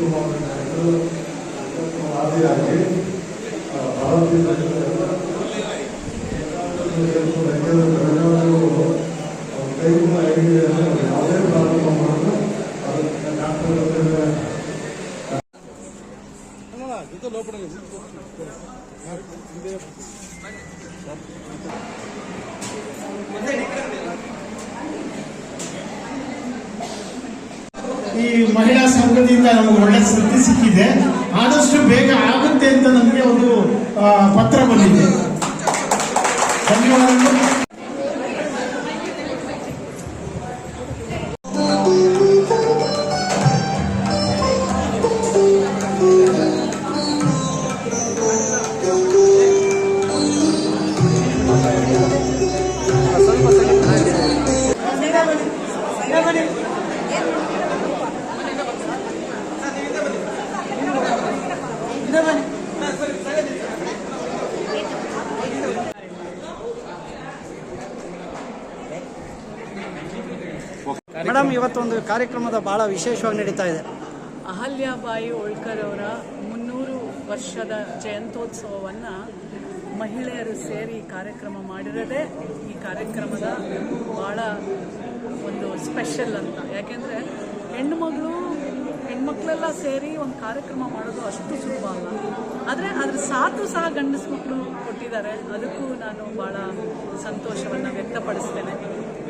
ಕುಮಾರ್ ನಾಯಕರು ವಾದಿಯಾಗಿ ಭಾರತೀಯ ಧನ್ಯವಾದಗಳು ಕೈಗೊಂಡ ಐಡಿಯನ್ನು ಯಾವುದೇ ಪ್ರಾರಂಭ ಮಾಡಲು ಅದಕ್ಕೆ ಡಾಕ್ಟರ್ ಲೋಪಡ ಮುಂದೆ ಈ ಮಹಿಳಾ ಸಂಘದಿಂದ ನಮಗೆ ಒಳ್ಳೆ ಸ್ಥಿತಿ ಸಿಕ್ಕಿದೆ. ಆದಷ್ಟು ಬೇಗ ಆಗುತ್ತೆ ಅಂತ ನಮಗೆ ಒಂದು ಪತ್ರ ಬಂದಿದೆ. ಧನ್ಯವಾದಗಳು. ಮೇಡಮ್, ಇವತ್ತೊಂದು ಕಾರ್ಯಕ್ರಮದ ಬಹಳ ವಿಶೇಷವಾಗಿ ನಡೀತಾ ಇದೆ. ಅಹಲ್ಯಾಬಾಯಿ ಹೋಳ್ಕರ್ ಅವರ ಮುನ್ನೂರು ವರ್ಷದ ಜಯಂತ್ಯೋತ್ಸವವನ್ನು ಮಹಿಳೆಯರು ಸೇರಿ ಕಾರ್ಯಕ್ರಮ ಮಾಡಿರೋದೇ, ಈ ಕಾರ್ಯಕ್ರಮದ ಭಾಳ ಒಂದು ಸ್ಪೆಷಲ್ ಅಂತ. ಯಾಕೆಂದರೆ ಹೆಣ್ಣುಮಗಳು ಹೆಣ್ಮಕ್ಳೆಲ್ಲ ಸೇರಿ ಒಂದು ಕಾರ್ಯಕ್ರಮ ಮಾಡೋದು ಅಷ್ಟು ಸುಲಭ ಅಲ್ಲ. ಆದರೆ ಅದ್ರ ಸಾಥು ಸಹ ಗಂಡಸು ಮಕ್ಕಳು ಕೊಟ್ಟಿದ್ದಾರೆ. ಅದಕ್ಕೂ ನಾನು ಭಾಳ ಸಂತೋಷವನ್ನು ವ್ಯಕ್ತಪಡಿಸ್ತೇನೆ.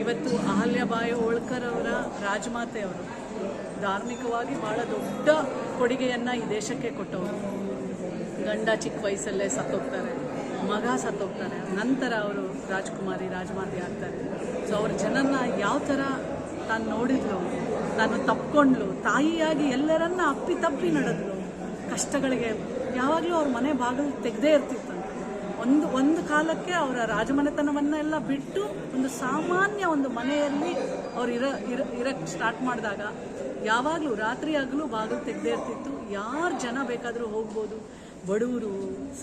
ಇವತ್ತು ಅಹಲ್ಯಬಾಯಿ ಹೋಳ್ಕರ್ ಅವರ ರಾಜಮಾತೆಯವರು ಧಾರ್ಮಿಕವಾಗಿ ಬಹಳ ದೊಡ್ಡ ಕೊಡುಗೆಯನ್ನು ಈ ದೇಶಕ್ಕೆ ಕೊಟ್ಟವರು. ಗಂಡ ಚಿಕ್ಕ ವಯಸ್ಸಲ್ಲೇ ಸತ್ತೋಗ್ತಾರೆ, ಮಗ ಸತ್ತೋಗ್ತಾರೆ, ನಂತರ ಅವರು ರಾಜ್ಕುಮಾರಿ, ರಾಜಮಾತೆ ಆಗ್ತಾರೆ. ಸೊ ಅವ್ರ ಜನನ ಯಾವ ಥರ ತಾನು ನೋಡಿದ್ಲು, ತಾನು ತಪ್ಕೊಂಡ್ಲು, ತಾಯಿಯಾಗಿ ಎಲ್ಲರನ್ನ ಅಪ್ಪಿ ತಪ್ಪಿ ನಡೆದ್ಲು, ಕಷ್ಟಗಳಿಗೆ ಯಾವಾಗಲೂ ಅವ್ರ ಮನೆ ಬಾಗಿಲು ತೆಗೆದೇ ಇರ್ತಿತ್ತಂತೆ. ಒಂದು ಒಂದು ಕಾಲಕ್ಕೆ ಅವರ ರಾಜಮನೆತನವನ್ನೆಲ್ಲ ಬಿಟ್ಟು ಒಂದು ಸಾಮಾನ್ಯ ಒಂದು ಮನೆಯಲ್ಲಿ ಅವ್ರು ಇರ ಇರ ಇರಕ್ಕೆ ಸ್ಟಾರ್ಟ್ ಮಾಡಿದಾಗ ಯಾವಾಗಲೂ ರಾತ್ರಿ ಆಗಲೂ ಬಾಗಿಲು ತೆಗೆದೇ ಇರ್ತಿತ್ತು. ಯಾರು ಜನ ಬೇಕಾದರೂ ಹೋಗ್ಬೋದು. ಬಡವರು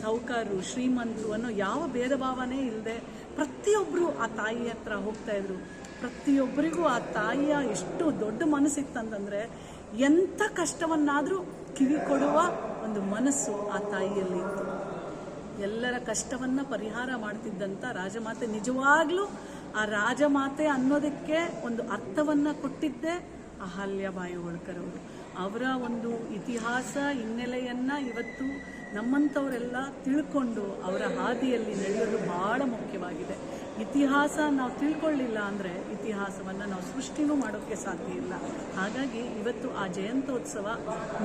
ಸಾಹುಕಾರರು ಶ್ರೀಮಂತರು ಅನ್ನೋ ಯಾವ ಭೇದ ಭಾವನೆ ಇಲ್ಲದೆ ಪ್ರತಿಯೊಬ್ಬರು ಆ ತಾಯಿ ಹತ್ರ ಹೋಗ್ತಾ ಇದ್ರು. ಪ್ರತಿಯೊಬ್ಬರಿಗೂ ಆ ತಾಯಿಯ ಎಷ್ಟು ದೊಡ್ಡ ಮನಸ್ಸಿತ್ತಂತಂದರೆ ಎಂಥ ಕಷ್ಟವನ್ನಾದರೂ ಕಿವಿ ಕೊಡುವ ಒಂದು ಮನಸ್ಸು ಆ ತಾಯಿಯಲ್ಲಿ ಇತ್ತು ಎಲ್ಲರ ಕಷ್ಟವನ್ನ ಪರಿಹಾರ ಮಾಡ್ತಿದ್ದಂಥ ರಾಜಮಾತೆ. ನಿಜವಾಗ್ಲೂ ಆ ರಾಜಮಾತೆ ಅನ್ನೋದಕ್ಕೆ ಒಂದು ಅರ್ಥವನ್ನ ಕೊಟ್ಟಿದ್ದೇ ಅಹಲ್ಯಾಬಾಯಿ ಹೋಳ್ಕರ್ ಅವರು ಅವರ ಒಂದು ಇತಿಹಾಸ, ಹಿನ್ನೆಲೆಯನ್ನು ಇವತ್ತು ನಮ್ಮಂಥವರೆಲ್ಲ ತಿಳ್ಕೊಂಡು ಅವರ ಹಾದಿಯಲ್ಲಿ ನಡೆಯೋದು ಬಹಳ ಮುಖ್ಯವಾಗಿದೆ. ಇತಿಹಾಸ ನಾವು ತಿಳ್ಕೊಳ್ಳಿಲ್ಲ ಅಂದರೆ ಇತಿಹಾಸವನ್ನು ನಾವು ಸೃಷ್ಟಿನೂ ಮಾಡೋಕ್ಕೆ ಸಾಧ್ಯ ಇಲ್ಲ. ಹಾಗಾಗಿ ಇವತ್ತು ಆ ಜಯಂತೋತ್ಸವ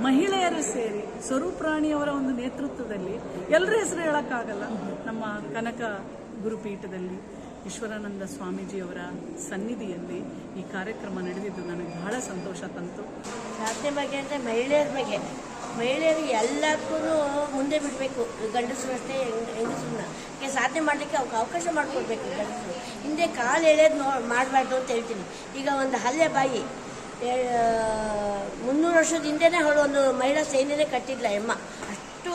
ಮಹಿಳೆಯರು ಸೇರಿ ಸ್ವರೂಪ್ರಾಣಿಯವರ ಒಂದು ನೇತೃತ್ವದಲ್ಲಿ ಎಲ್ಲರ ಹೆಸರು ಹೇಳೋಕ್ಕಾಗಲ್ಲ. ನಮ್ಮ ಕನಕ ಗುರುಪೀಠದಲ್ಲಿ ಈಶ್ವರಾನಂದ ಸ್ವಾಮೀಜಿಯವರ ಸನ್ನಿಧಿಯಲ್ಲಿ ಈ ಕಾರ್ಯಕ್ರಮ ನಡೆದಿದ್ದು ನನಗೆ ಬಹಳ ಸಂತೋಷ ತಂತು. ಸಾಧನೆ ಬಗ್ಗೆ ಅಂದರೆ ಮಹಿಳೆಯರ ಬಗ್ಗೆ. ಮಹಿಳೆಯರು ಎಲ್ಲಕ್ಕೂ ಮುಂದೆ ಬಿಡಬೇಕು. ಗಂಡಸರು ಅಷ್ಟೇ, ಹೆಂಗ್- ಹೆಂಗಸ್ರನ್ನ ಸಾಧನೆ ಮಾಡಲಿಕ್ಕೆ ಅವ್ಕೆ ಅವಕಾಶ ಮಾಡಿಕೊಡ್ಬೇಕು ಗಂಡಸರು. ಹಿಂದೆ ಕಾಲು ಎಳೆಯೋದು ನೋ, ಮಾಡಬಾರ್ದು ಅಂತ ಹೇಳ್ತೀನಿ. ಈಗ ಒಂದು ಹಲ್ಲೆ ಬಾಯಿ. ಮುನ್ನೂರು ವರ್ಷದ ಹಿಂದೆನೇ ಅವಳು ಒಂದು ಮಹಿಳಾ ಸೇನೆನೇ ಕಟ್ಟಿದ್ಲ ಎಮ್ಮ. ಅಷ್ಟು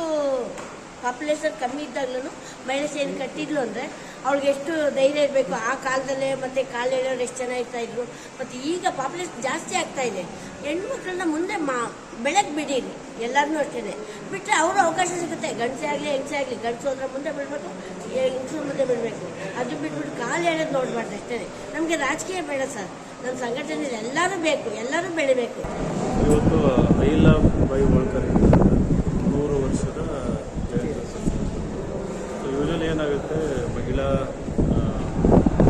ಪಾಪ್ಯುಲೇಷನ್ ಕಮ್ಮಿ ಇದ್ದಾಗ್ಲೂ ಮೈನಸ್ ಸೇನೆ ಕಟ್ಟಿದ್ಲು ಅಂದರೆ ಅವಳಿಗೆ ಎಷ್ಟು ಧೈರ್ಯ ಇರಬೇಕು ಆ ಕಾಲದಲ್ಲೇ ಮತ್ತು ಕಾಲು ಎಳೆಯೋರು ಎಷ್ಟು ಜನ ಇರ್ತಾ ಇದ್ರು. ಮತ್ತು ಈಗ ಪಾಪ್ಯುಲೇಷನ್ ಜಾಸ್ತಿ ಆಗ್ತಾ ಇದೆ. ಹೆಣ್ಮಕ್ಳನ್ನ ಮುಂದೆ ಮಾ ಬೆಳಗ್ಗೆ ಬಿಡೀರಿ ಎಲ್ಲರನ್ನೂ ಅಷ್ಟೇ ಬಿಟ್ಟರೆ ಅವರು ಅವಕಾಶ ಸಿಗುತ್ತೆ. ಗಂಡಸೇ ಆಗಲಿ, ಹೆಂಗಸೇ ಆಗಲಿ, ಗಂಡಸು ಅಂದ್ರೆ ಮುಂದೆ ಬಿಡಬೇಕು ಹೆಂಗಸು ಮುಂದೆ ಬಿಡಬೇಕು. ಅದು ಬಿಟ್ಬಿಟ್ಟು ಕಾಲು ಎಳೆಯೋದು ನೋಡಬಾರ್ದು ಅಷ್ಟೇ ನಮಗೆ ರಾಜಕೀಯ ಬೇಡ ಸರ್. ನಮ್ಮ ಸಂಘಟನೆ ಎಲ್ಲರೂ ಬೇಕು, ಎಲ್ಲರೂ ಬೆಳಿಬೇಕು. ಇವತ್ತು ಐ ಲವ್ ಬೈ ಹೋಳ್ಕರ್. ನೂರು ವರ್ಷದ ಯೂಶಲಿ ಏನಾಗುತ್ತೆ? ಮಹಿಳಾ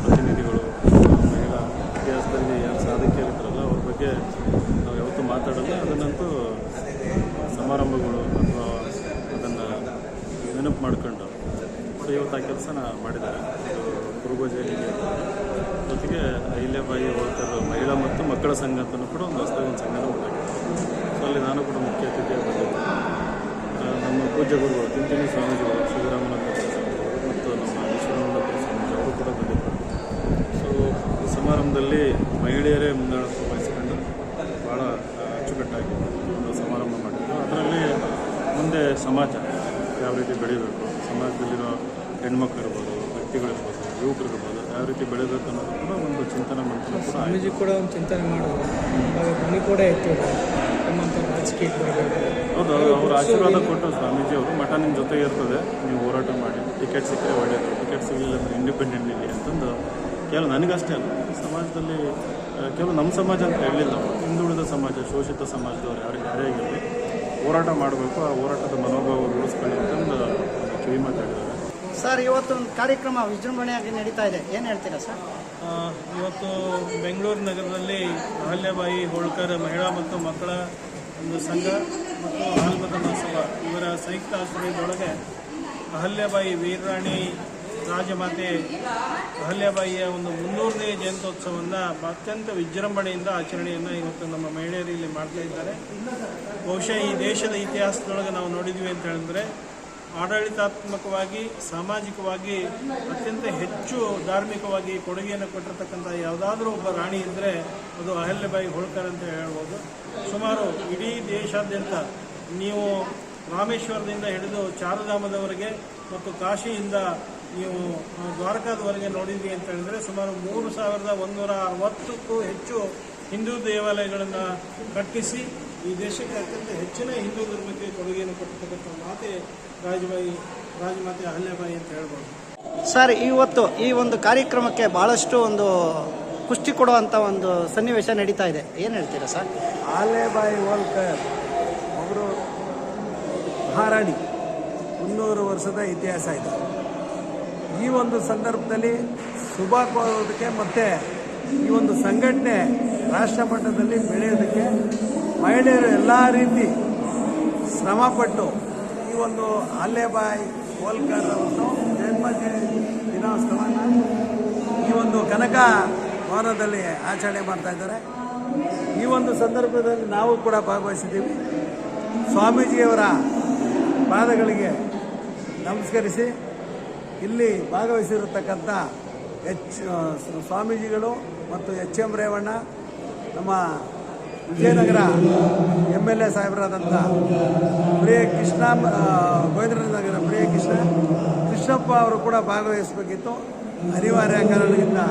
ಪ್ರತಿನಿಧಿಗಳು, ಮಹಿಳಾ ಇತಿಹಾಸದಲ್ಲಿ ಯಾರು ಇರ್ತಾರಲ್ಲ ಅವ್ರ ಬಗ್ಗೆ ನಾವು ಯಾವತ್ತೂ ಮಾತಾಡಲ್ಲ. ಅದನ್ನಂತೂ ಸಮಾರಂಭಗಳು ಅಥವಾ ಅದನ್ನು ನೆನಪು ಮಾಡ್ಕೊಂಡು ಸೊ, ಇವತ್ತು ಆ ಕೆಲಸನ ಮಾಡಿದ್ದಾರೆ. ಇದು ಜೊತೆಗೆ ಅಹಿಲ್ಯಬಾಯಿ ಹೋಳ್ಕರ್ ಮಹಿಳಾ ಮತ್ತು ಮಕ್ಕಳ ಸಂಘ ಅಂತಲೂ ಕೂಡ ಒಂದು ಹೊಸದಾಗಿ ಒಂದು ಸಂಘನ ಸೊ, ಅಲ್ಲಿ ನಾನು ಕೂಡ ಮುಖ್ಯ ಅತಿಥಿಯಾಗಿ ಬಂದಿದ್ದೆ. ನಮ್ಮ ಪೂಜ್ಯ ಗುರುಗಳು, ತಿಂತಿನಿ ಸ್ವಾಮೀಜಿಗಳು ಸಿದ್ದರಾಮನಂದ ಮತ್ತು ನಮ್ಮ ಅವರು ಕೂಡ ಬಂದಿದ್ದರು. ಸೊ ಈ ಸಮಾರಂಭದಲ್ಲಿ ಮಹಿಳೆಯರೇ ಮುಂದಾಳತ್ವ ವಹಿಸಿಕೊಂಡು ಭಾಳ ಅಚ್ಚುಕಟ್ಟಾಗಿ ಒಂದು ಸಮಾರಂಭ ಮಾಡಿದ್ರು. ಅದರಲ್ಲಿ ಮುಂದೆ ಸಮಾಜ ಯಾವ ರೀತಿ ಬೆಳೀಬೇಕು, ಸಮಾಜದಲ್ಲಿರೋ ಹೆಣ್ಮಕ್ಳು ಇರ್ಬೋದು, ವ್ಯಕ್ತಿಗಳಿರ್ಬೋದು ಯುವಕರು ಇರ್ಬೋದು ಯಾವ ರೀತಿ ಬೆಳಿಬೇಕು ಅನ್ನೋದು ಕೂಡ ಒಂದು ಚಿಂತನೆ ಮಾಡ್ತಾರೆ ಸ್ವಾಮೀಜಿ ಕೂಡ ಒಂದು ಚಿಂತನೆ ಮಾಡೋದು ಮನೆ ಕೂಡ ಇತ್ತು ನಮ್ಮಂಥ ರಾಜಕೀಯಕ್ಕೆ ಹೌದು ಅವರು ಆಶೀರ್ವಾದ ಕೊಟ್ಟು ಸ್ವಾಮೀಜಿ ಅವರು. ಮಠ ನಿಮ್ಮ ಜೊತೆ ಇರ್ತದೆ ನೀವು ಹೋರಾಟ ಮಾಡಿ. ಟಿಕೆಟ್ ಸಿಕ್ಕರೆ ಒಳ್ಳೆಯದು ಟಿಕೆಟ್ ಸಿಗಲಿಲ್ಲ ಅಂದರೆ ಇಂಡಿಪೆಂಡೆಂಟ್ ಇಲ್ಲಿ ಅಂತಂದು ಕೇವಲ ನನಗಷ್ಟೇ ಅಲ್ಲ ಸಮಾಜದಲ್ಲಿ ಕೇವಲ ನಮ್ಮ ಸಮಾಜ ಅಂತ ಹೇಳಲಿಲ್ಲ ಹಿಂದುಳಿದ ಸಮಾಜ ಶೋಷಿತ ಸಮಾಜದವ್ರು ಯಾರು ಯಾರೇ ಆಗಿರಲಿ ಹೋರಾಟ ಮಾಡಬೇಕು. ಆ ಹೋರಾಟದ ಮನೋಭಾವ ಅಂತಂದು ಒಂದು ಕಿವಿ ಮಾತಾಡಿದ್ದಾರೆ ಸರ್, ಇವತ್ತು ಒಂದು ಕಾರ್ಯಕ್ರಮ ವಿಜೃಂಭಣೆಯಾಗಿ ನಡೀತಾ ಇದೆ. ಏನು ಹೇಳ್ತೀರಾ ಸರ್? ಇವತ್ತು ಬೆಂಗಳೂರು ನಗರದಲ್ಲಿ ಅಹಲ್ಯಬಾಯಿ ಹೋಳ್ಕರ್ ಮಹಿಳಾ ಮತ್ತು ಮಕ್ಕಳ ಒಂದು ಸಂಘ ಮತ್ತು ಹಾಲ್ಮತ ಮಹೋತ್ಸವ ಇವರ ಸಂಯುಕ್ತ ಆಶ್ರಯದೊಳಗೆ ಅಹಲ್ಯಬಾಯಿ ವೀರರಾಣಿ ರಾಜಮಾತೆ ಅಹಲ್ಯಬಾಯಿಯ ಒಂದು ಮುನ್ನೂರನೇ ಜಯಂತ್ಯೋತ್ಸವವನ್ನು ಅತ್ಯಂತ ವಿಜೃಂಭಣೆಯಿಂದ ಆಚರಣೆಯನ್ನು ಇವತ್ತು ನಮ್ಮ ಮಹಿಳೆಯರು ಇಲ್ಲಿ ಮಾಡ್ತಾ ಇದ್ದಾರೆ. ಬಹುಶಃ ಈ ದೇಶದ ಇತಿಹಾಸದೊಳಗೆ ನಾವು ನೋಡಿದ್ವಿ ಅಂತ ಹೇಳಿದ್ರೆ ಆಡಳಿತಾತ್ಮಕವಾಗಿ, ಸಾಮಾಜಿಕವಾಗಿ ಅತ್ಯಂತ ಹೆಚ್ಚು ಧಾರ್ಮಿಕವಾಗಿ ಕೊಡುಗೆಯನ್ನು ಕೊಟ್ಟಿರ್ತಕ್ಕಂಥ ಯಾವುದಾದ್ರೂ ಒಬ್ಬ ರಾಣಿ ಇದ್ದರೆ ಅದು ಅಹಲ್ಯಬಾಯಿ ಹೋಳ್ಕರ್ ಅಂತ ಹೇಳ್ಬೋದು. ಸುಮಾರು ಇಡೀ ದೇಶಾದ್ಯಂತ ನೀವು ರಾಮೇಶ್ವರದಿಂದ ಹಿಡಿದು ಚಾರಧಾಮದವರೆಗೆ ಮತ್ತು ಕಾಶಿಯಿಂದ ನೀವು ದ್ವಾರಕಾದವರೆಗೆ ನೋಡಿದ್ವಿ ಅಂತ ಹೇಳಿದ್ರೆ ಸುಮಾರು ಮೂರು ಸಾವಿರದ ಒಂದೂರ ಅರವತ್ತಕ್ಕೂ ಹೆಚ್ಚು ಹಿಂದೂ ದೇವಾಲಯಗಳನ್ನು ಕಟ್ಟಿಸಿ ಈ ದೇಶಕ್ಕೆ ಅತ್ಯಂತ ಹೆಚ್ಚಿನ ಹಿಂದೂ ಧರ್ಮಕ್ಕೆ ಕೊಡುಗೆಯನ್ನು ಕೊಟ್ಟಿರ್ತಕ್ಕಂಥ ಮಾತೆ ರಾಜಬಾಯಿ ರಾಜಮಾತೆ ಅಹಲ್ಯಾಬಾಯಿ ಅಂತ ಹೇಳ್ಬೋದು. ಸರ್ ಇವತ್ತು ಈ ಒಂದು ಕಾರ್ಯಕ್ರಮಕ್ಕೆ ಬಹಳಷ್ಟು ಒಂದು ಪುಷ್ಟಿ ಕೊಡುವಂಥ ಒಂದು ಸನ್ನಿವೇಶ ನಡೀತಾ ಇದೆ. ಏನು ಹೇಳ್ತೀರಾ ಸರ್? ಆಲೇಬಾಯಿ ಹೋಲ್ಕರ್ ಅವರು ಮಹಾರಾಣಿ. ಮುನ್ನೂರು ವರ್ಷದ ಇತಿಹಾಸ ಇದೆ. ಈ ಒಂದು ಸಂದರ್ಭದಲ್ಲಿ ಶುಭ ಕೋರೋದಕ್ಕೆ ಮತ್ತು ಈ ಒಂದು ಸಂಘಟನೆ ರಾಷ್ಟ್ರ ಮಟ್ಟದಲ್ಲಿ ಬೆಳೆಯೋದಕ್ಕೆ ಮಹಿಳೆಯರು ಎಲ್ಲ ರೀತಿ ಶ್ರಮಪಟ್ಟು ಈ ಒಂದು ಅಲ್ಲೇಬಾಯಿ ಹೋಲ್ಕರ್ ಅವರು ಜನ್ಮ ದಿನೋತ್ಸವನ ಈ ಒಂದು ಕನಕ ಭವನದಲ್ಲಿ ಆಚರಣೆ ಮಾಡ್ತಾ ಇದ್ದಾರೆ. ಈ ಒಂದು ಸಂದರ್ಭದಲ್ಲಿ ನಾವು ಕೂಡ ಭಾಗವಹಿಸಿದ್ದೀವಿ. ಸ್ವಾಮೀಜಿಯವರ ಪಾದಗಳಿಗೆ ನಮಸ್ಕರಿಸಿ. ಇಲ್ಲಿ ಭಾಗವಹಿಸಿರತಕ್ಕಂಥ ಎಚ್, ಸ್ವಾಮೀಜಿಗಳು ಮತ್ತು ಎಚ್ ಎಂ ರೇವಣ್ಣ ನಮ್ಮ ವಿಜಯನಗರ ಎಂ ಎಲ್ ಎ ಸಾಹೇಬರಾದಂಥ ಪ್ರಿಯ ಕೃಷ್ಣ ಗೋವಿಂದನಗರ ಪ್ರಿಯ ಕೃಷ್ಣ, ಕೃಷ್ಣಪ್ಪ ಅವರು ಕೂಡ ಭಾಗವಹಿಸಬೇಕಿತ್ತು. ಅನಿವಾರ್ಯ ಕಾರಣದಿಂದ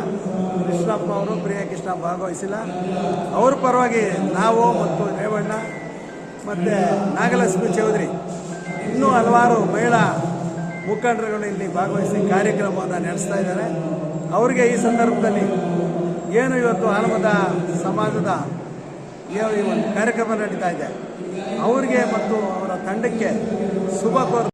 ಕೃಷ್ಣಪ್ಪ ಅವರು ಪ್ರಿಯ ಕೃಷ್ಣ ಭಾಗವಹಿಸಿಲ್ಲ. ಅವ್ರ ಪರವಾಗಿ ನಾವು ಮತ್ತು ರೇವಣ್ಣ ಮತ್ತು ನಾಗಲಕ್ಷ್ಮಿ ಚೌಧರಿ ಇನ್ನೂ ಹಲವಾರು ಮಹಿಳಾ ಮುಖಂಡರುಗಳು ಇಲ್ಲಿ ಭಾಗವಹಿಸಿ ಕಾರ್ಯಕ್ರಮವನ್ನು ನಡೆಸ್ತಾ ಇದ್ದಾರೆ. ಅವರಿಗೆ ಈ ಸಂದರ್ಭದಲ್ಲಿ ಏನು ಇವತ್ತು ಆಲಮದ ಸಮಾಜದ ಏನು ಈ ಒಂದು ಕಾರ್ಯಕ್ರಮ ನಡೀತಾ ಇದೆ. ಅವರಿಗೆ ಮತ್ತು ಅವರ ತಂಡಕ್ಕೆ ಶುಭ ಕೋರ್